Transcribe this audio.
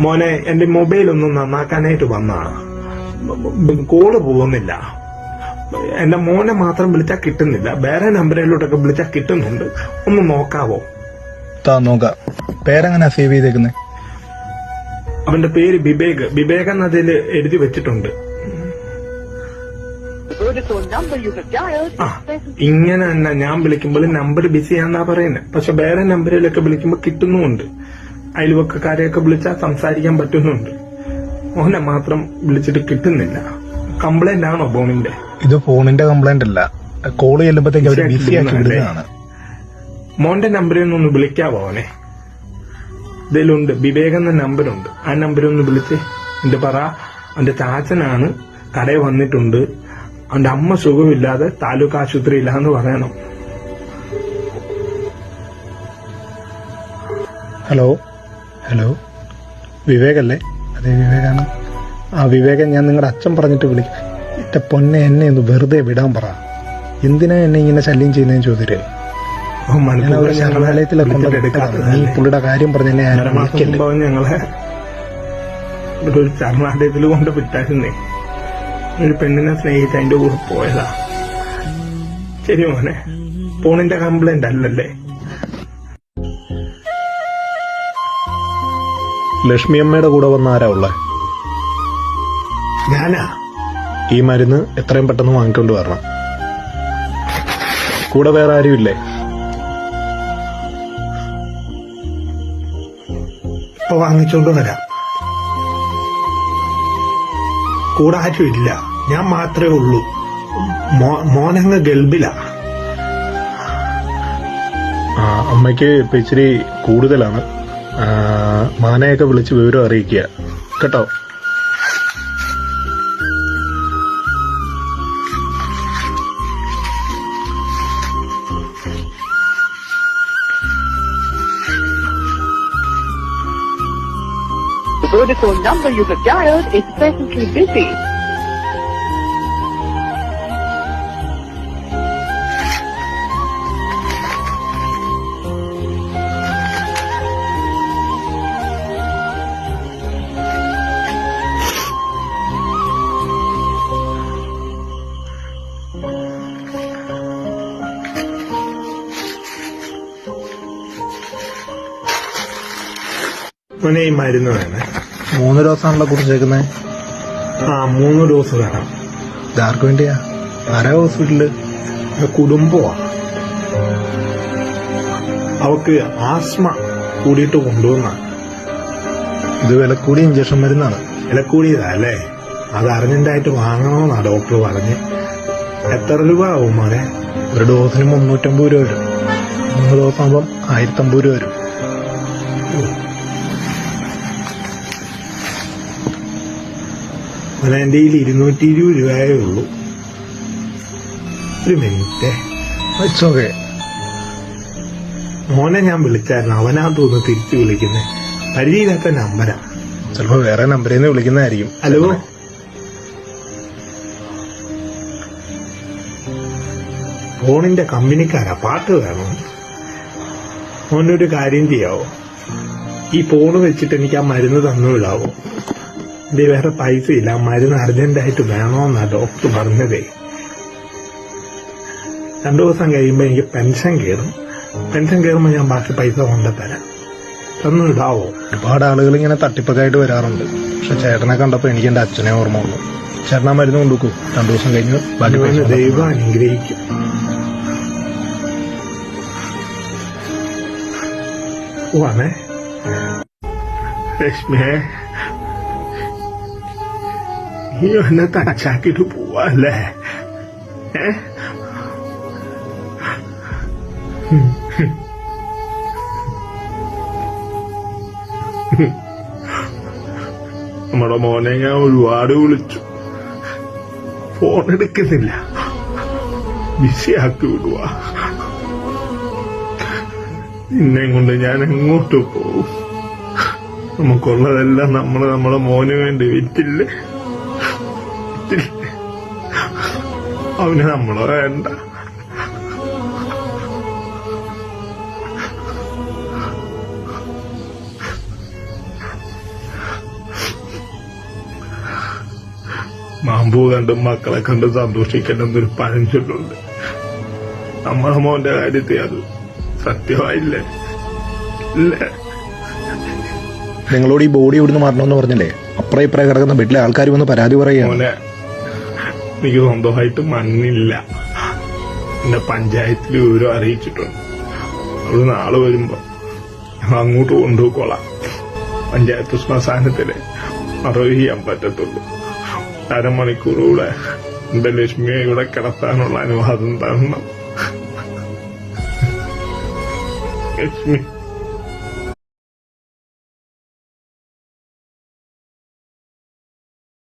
മോനെ എന്റെ മൊബൈൽ ഒന്ന് നന്നാക്കാനായിട്ട് വന്നാണ് കോൾ പോകുന്നില്ല. എന്റെ മോനെ മാത്രം വിളിച്ചാൽ കിട്ടുന്നില്ല. വേറെ നമ്പറിലോട്ടൊക്കെ വിളിച്ചാൽ കിട്ടുന്നുണ്ട്. ഒന്ന് നോക്കാവോ? താ നോക്കാം. പേരെങ്ങനെ സേവ് ചെയ്തേക്കുന്നത് അവന്റെ പേര് ബിബേക് ബിബേക് എന്നതിൽ എഴുതി വെച്ചിട്ടുണ്ട്. ആ ഇങ്ങനെ തന്നെ ഞാൻ വിളിക്കുമ്പോൾ നമ്പർ ബിസിയാന്നാ പറയുന്നത് പക്ഷെ വേറെ നമ്പറിലൊക്കെ വിളിക്കുമ്പോൾ കിട്ടുന്നുമുണ്ട്. അയൽവക്കക്കാരെയൊക്കെ വിളിച്ചാൽ സംസാരിക്കാൻ പറ്റുന്നുണ്ട്. മോഹനെ മാത്രം വിളിച്ചിട്ട് കിട്ടുന്നില്ല. കംപ്ലൈന്റ് ആണോ ഫോണിന്റെ ഇത് ഫോണിന്റെ കംപ്ലൈന്റ് അല്ല. കോൾ ചെല്ലുമ്പോഴത്തേക്ക് ബിസി ആക്കി മോന്റെ നമ്പറിൽ നിന്നൊന്ന് വിളിക്കാവോ അവനെ ഇതിലുണ്ട്. വിവേക് എന്ന നമ്പറുണ്ട് ആ നമ്പറിൽ ഒന്ന് വിളിച്ച് എന്റെ പറ. അവന്റെ ചാച്ചനാണ്. കടയിൽ വന്നിട്ടുണ്ട്. അവന്റെ അമ്മ സുഖമില്ലാതെ താലൂക്ക് ആശുപത്രിയിലാന്ന് പറയണം. Hello hello? വിവേകല്ലേ? അതെ വിവേകാണ് ആ വിവേകൻ ഞാൻ നിങ്ങളുടെ അച്ഛൻ പറഞ്ഞിട്ട് വിളിക്കാം. എന്റെ പൊന്നെ എന്നെ ഒന്ന് വെറുതെ വിടാൻ പറ. എന്തിനാ എന്നെ ഇങ്ങനെ ശല്യം ചെയ്യുന്നതെന്ന് ചോദിച്ചേ? ഞാൻ ശരണാലയത്തിലൊക്കെ നീ പുള്ളിയുടെ കാര്യം പറഞ്ഞ് ഞാൻ ഞങ്ങളെ ഒരു ചർണാലയത്തിൽ കൊണ്ട് വിട്ടായിരുന്നേ. ഒരു പെണ്ണിനെ സ്നേഹിച്ച് അതിന്റെ കൂടെ പോയതാ. ശരി മോനെ ഫോണിന്റെ കംപ്ലൈന്റ് അല്ലല്ലേ? ലക്ഷ്മി അമ്മയുടെ കൂടെ വന്ന ആരാ ഉള്ളേ? ഞാനാ. ഈ മരുന്ന് എത്രയും പെട്ടെന്ന് വാങ്ങിക്കൊണ്ട് വരണം. കൂടെ വേറെ ആരും ഇല്ലേ? ഇപ്പൊ വാങ്ങിച്ചോണ്ട് വരാം. കൂടെ ആരും ഇല്ല. ഞാൻ മാത്രമേ ഉള്ളൂ. മോനങ്ങ് ഗൾബിലാ. അമ്മയ്ക്ക് ഇപ്പൊ ഇച്ചിരി കൂടുതലാണ്. മാനയൊക്കെ വിളിച്ച് വിവരം അറിയിക്കുക കേട്ടോ the number you have dialed is presently busy. മോനെ ഈ മരുന്ന് വേണേ മൂന്ന് ഡോസാണല്ലോ കുറിച്ചേക്കുന്നത് ആ മൂന്ന് ഡോസ് വേണം. ഇതാർക്ക് വേണ്ടിയാ? ആരാ ഹോസ്പിറ്റലിൽ? കുടുംബമാ. അവക്ക് ആസ്മ കൂടിയിട്ട് കൊണ്ടുവന്ന. ഇത് വില കൂടിയ ഇഞ്ചക്ഷൻ മരുന്നാണ്. വില കൂടിയതാ അല്ലേ? അത് അർജന്റായിട്ട് വാങ്ങണമെന്നാ ഡോക്ടർ പറഞ്ഞ്. എത്ര രൂപ ആവും മോനെ? ഒരു ഡോസിന് മുന്നൂറ്റമ്പത് രൂപ വരും. മൂന്ന് ഡോസ് ആകുമ്പം ആയിരത്തമ്പത് രൂപ വരും. കയ്യിൽ ഇരുന്നൂറ്റി ഇരുപത് രൂപയേ ഉള്ളൂ. ഒരു മിനിറ്റ്. വെച്ചോക്കെ മോനെ ഞാൻ വിളിച്ചായിരുന്നു. അവനാ തോന്നുന്നു തിരിച്ചു വിളിക്കുന്നത് പരിചയമില്ലാത്ത നമ്പരാ. ചിലപ്പോ വേറെ നമ്പറിൽ നിന്ന് വിളിക്കുന്നതായിരിക്കും. ഹലോ? ഫോണിന്റെ കമ്പനിക്കാരാ. പാട്ട് വേണം. മോനൊരു കാര്യം ചെയ്യാവോ? ഈ ഫോണ് വെച്ചിട്ട് എനിക്ക് ആ മരുന്ന് തന്നു വിടാവോ എന്റെ വേറെ പൈസ ഇല്ല മരുന്ന് അർജന്റായിട്ട് വേണമെന്നാ ഡോക്ടർ പറഞ്ഞതേ. രണ്ടു ദിവസം കഴിയുമ്പോ എനിക്ക് പെൻഷൻ കയറും. പെൻഷൻ കയറുമ്പോ ഞാൻ ബാക്കി പൈസ കൊണ്ടുതരാം. തന്നു ഇടാവോ ഒരുപാട് ആളുകൾ ഇങ്ങനെ തട്ടിപ്പൊക്കായിട്ട് വരാറുണ്ട്. പക്ഷെ ചേട്ടനെ കണ്ടപ്പോ എനിക്ക് എന്റെ അച്ഛനെ ഓർമ്മ ഉള്ളു ചേട്ടനാ മരുന്ന് കൊണ്ടുക്കൂ രണ്ടു ദിവസം കഴിഞ്ഞ് ബാക്കി ദൈവം അനുഗ്രഹിക്കും. പോവാണേ രശ്മിയെ നീ എന്നെ തച്ചാക്കിട്ട് പോവാല്ലേ ഏ നമ്മുടെ മോനെ ഞാൻ ഒരുപാട് വിളിച്ചു ഫോൺ എടുക്കുന്നില്ല ബിസിയാക്കി വിടുക നിന്നെ കൊണ്ട് ഞാൻ എങ്ങോട്ട് പോകും നമുക്കുള്ളതെല്ലാം നമ്മൾ നമ്മളെ മോന് വേണ്ടി വിറ്റില്ലേ അവന് നമ്മളോ വേണ്ട. മാമ്പൂ കണ്ടും മക്കളെ കണ്ടും സന്തോഷിക്കണം എന്നൊരു പഴഞ്ചൊല്ലുണ്ട് നമ്മളെ മോന്റെ കാര്യത്തിൽ അത് സത്യമായില്ലേ? ഇല്ലേ? നിങ്ങളോട് ഈ ബോഡി ഇവിടുന്ന് മാറണമെന്ന് പറഞ്ഞില്ലേ? അപ്പുറം ഇപ്പുറം കിടക്കുന്ന വീട്ടിലെ ആൾക്കാർ വന്ന് പരാതി പറയുക എനിക്ക് സ്വന്തമായിട്ട് മണ്ണില്ല. എന്റെ പഞ്ചായത്തിൽ വിവരം അറിയിച്ചിട്ടുണ്ട്. അവിടെ നാളെ വരുമ്പോ ഞങ്ങൾ അങ്ങോട്ട് കൊണ്ടുപോയിക്കോളാം. പഞ്ചായത്ത് ശ്മശാനത്തിൽ മറവ് ചെയ്യാൻ പറ്റത്തുള്ളൂ. അരമണിക്കൂറൂടെ എന്റെ ലക്ഷ്മിയെ ഇവിടെ കിടത്താനുള്ള അനുവാദം തരണം. ലക്ഷ്മി